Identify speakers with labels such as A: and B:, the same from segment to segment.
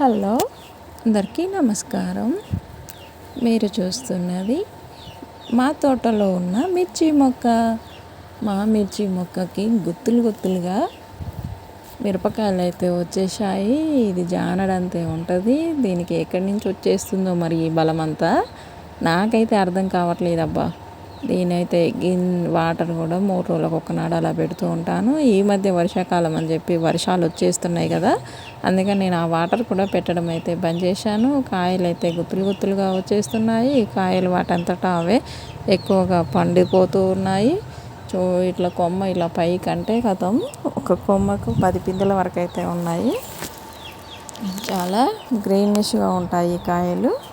A: Hello అందరికీ నమస్కారం. మీరు చూస్తున్నది మా తోటలో ఉన్న మిర్చి మొక్క. మా మిర్చి మొక్కకి గుత్తులు గుత్తులుగా మిరపకాయలు అయితే వచ్చేసాయి ఇది జానడంతే ఉంటుంది. దీనికి ఎక్కడి నుంచి వచ్చేస్తుందో మరి ఈ బలమంతా నాకైతే అర్థం కావట్లేదబ్బా. దీనైతే గిన్ వాటర్ కూడా మూడు రోజులకు ఒకనాడు అలా పెడుతూ ఉంటాను. ఈ మధ్య వర్షాకాలం అని చెప్పి వర్షాలు వచ్చేస్తున్నాయి కదా అందుకని నేను ఆ వాటర్ కూడా పెట్టడం అయితే బంద్ చేశాను. కాయలు అయితే గుత్తులు గుత్తులుగా వచ్చేస్తున్నాయి. కాయలు వాటంతటా అవే ఎక్కువగా పండిపోతూ ఉన్నాయి. చూ ఇట్లా కొమ్మ ఇలా పైకి అంటే కథం. ఒక కొమ్మకు పది పిందెల వరకు అయితే ఉన్నాయి. చాలా గ్రీనిష్గా ఉంటాయి కాయలు.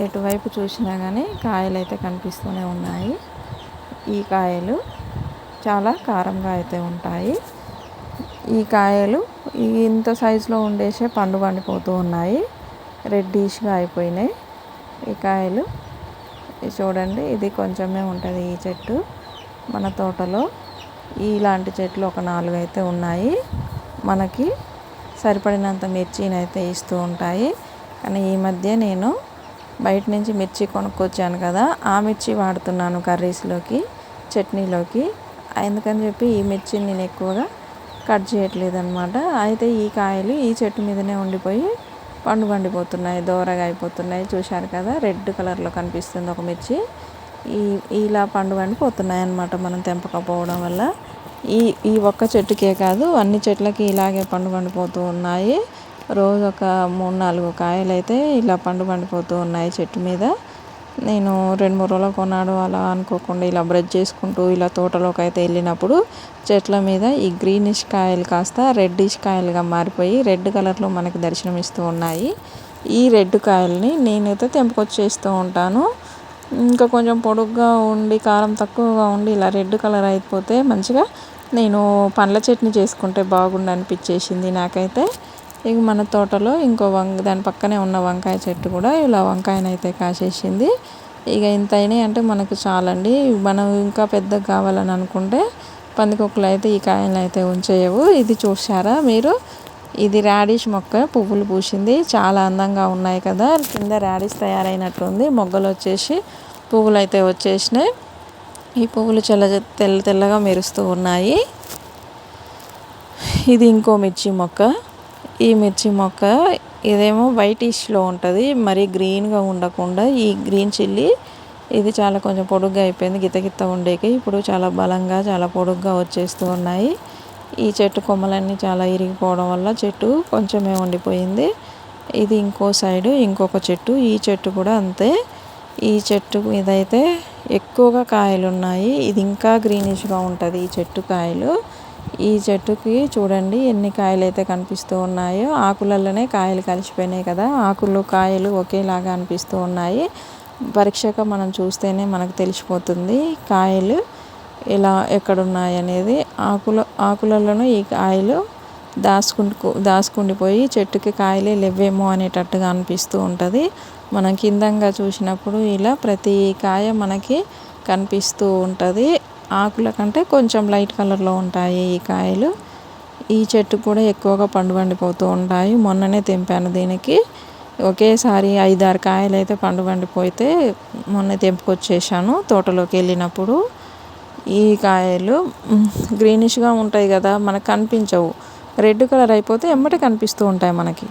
A: ఎటువైపు చూసినా కానీ కాయలు అయితే కనిపిస్తూనే ఉన్నాయి. ఈ కాయలు చాలా కారంగా అయితే ఉంటాయి. ఈ కాయలు ఇంత సైజులో ఉండేసే పండు పండిపోతూ ఉన్నాయి. రెడ్డిష్గా అయిపోయినాయి. ఈ కాయలు చూడండి ఇది కొంచెమే ఉంటుంది ఈ చెట్టు. మన తోటలో ఇలాంటి చెట్లు ఒక నాలుగు అయితే ఉన్నాయి. మనకి సరిపడినంత మిర్చిని అయితే ఇస్తూ ఉంటాయి. కానీ ఈ మధ్య నేను బయట నుంచి మిర్చి కొనుక్కొచ్చాను కదా ఆ మిర్చి వాడుతున్నాను కర్రీస్లోకి చట్నీలోకి. ఎందుకని చెప్పి ఈ మిర్చిని నేను ఎక్కువగా కట్ చేయట్లేదు అనమాట అయితే ఈ కాయలు ఈ చెట్టు మీదనే ఉండిపోయి పండు పండిపోతున్నాయి దోరగా అయిపోతున్నాయి. చూశారు కదా రెడ్ కలర్లో కనిపిస్తుంది ఒక మిర్చి. ఈ ఇలా పండు పండిపోతున్నాయి అన్నమాట మనం తెంపకపోవడం వల్ల. ఈ ఈ ఒక్క చెట్టుకే కాదు అన్ని చెట్లకి ఇలాగే పండు పండిపోతూ ఉన్నాయి. రోజు ఒక మూడు నాలుగు కాయలు అయితే ఇలా పండు పండిపోతూ ఉన్నాయి చెట్టు మీద. నేను రెండు మూడు రోజులు కొన్నాడు అలా అనుకోకుండా ఇలా బ్రష్ చేసుకుంటూ ఇలా తోటలోకి అయితే వెళ్ళినప్పుడు చెట్ల మీద ఈ గ్రీనిష్ కాయలు కాస్త రెడ్డిష్ కాయలుగా మారిపోయి రెడ్ కలర్లో మనకి దర్శనం ఇస్తూ ఉన్నాయి. ఈ రెడ్ కాయల్ని నేనైతే తెంపుకొచ్చేస్తూ ఉంటాను. ఇంకా కొంచెం పొడుగ్గా ఉండి కారం తక్కువగా ఉండి ఇలా రెడ్ కలర్ అయిపోతే మంచిగా నేను పండ్ల చట్నీ చేసుకుంటే బాగుండు అనిపించేసింది నాకైతే. ఇక మన తోటలో ఇంకో వంక దాని పక్కనే ఉన్న వంకాయ చెట్టు కూడా ఇలా వంకాయనైతే కాసేసింది. ఇక ఇంత అయినాయి అంటే మనకు చాలండి. మనం ఇంకా పెద్దగా కావాలని అనుకుంటే పందికొక్కులు అయితే ఈ కాయలు అయితే ఉంచేయవు. ఇది చూసారా మీరు? ఇది రాడిష్ మొక్క పువ్వులు పూసింది. చాలా అందంగా ఉన్నాయి కదా. కింద రాడిష్ తయారైనట్టుంది. మొగ్గలు వచ్చేసి పువ్వులు అయితే వచ్చేసినాయి. ఈ పువ్వులు చల్ల తెల్ల తెల్లగా మెరుస్తూ ఉన్నాయి. ఇది ఇంకో మిర్చి మొక్క. ఈ మిర్చి మొక్క ఇదేమో వైటిష్లో ఉంటుంది మరి గ్రీన్గా ఉండకుండా ఈ గ్రీన్ చిల్లీ ఇది చాలా కొంచెం పొడుగ్గా అయిపోయింది గిత గిత్త ఉండేకి. ఇప్పుడు చాలా బలంగా చాలా పొడుగ్గా వచ్చేస్తూ ఉన్నాయి. ఈ చెట్టు కొమ్మలన్నీ చాలా ఇరిగిపోవడం వల్ల చెట్టు కొంచెమే ఉండిపోయింది. ఇది ఇంకో సైడు ఇంకొక చెట్టు ఈ చెట్టు కూడా అంతే. ఈ చెట్టు మీద అయితే ఎక్కువగా కాయలు ఉన్నాయి ఇది ఇంకా గ్రీనిష్గా ఉంటుంది ఈ చెట్టు కాయలు. ఈ చెట్టుకి చూడండి ఎన్ని కాయలు అయితే కనిపిస్తూ ఉన్నాయో. ఆకులలోనే కాయలు కలిసిపోయినాయి కదా. ఆకులు కాయలు ఒకేలాగా అనిపిస్తూ ఉన్నాయి. పరీక్షగా మనం చూస్తేనే మనకు తెలిసిపోతుంది కాయలు ఎలా ఎక్కడున్నాయి అనేది. ఆకుల ఆకులలోనూ ఈ కాయలు దాచుకుంటూ దాచుకుండిపోయి చెట్టుకి కాయలే లేవేమో అనేటట్టుగా అనిపిస్తూ ఉంటుంది. మనం కిందంగా చూసినప్పుడు ఇలా ప్రతి కాయ మనకి కనిపిస్తూ ఉంటుంది. ఆకుల కంటే కొంచెం లైట్ కలర్లో ఉంటాయి ఈ కాయలు. ఈ చెట్టు కూడా ఎక్కువగా పండు పండిపోతూ ఉంటాయి. మొన్ననే తెంపాను దీనికి. ఒకేసారి ఐదారు కాయలు అయితే పండు పండిపోతే మొన్న తెంపుకొచ్చేసాను తోటలోకి వెళ్ళినప్పుడు. ఈ కాయలు గ్రీనిష్గా ఉంటాయి కదా మనకు కనిపించవు. రెడ్ కలర్ అయిపోతే ఎమ్మటే కనిపిస్తూ ఉంటాయి మనకి.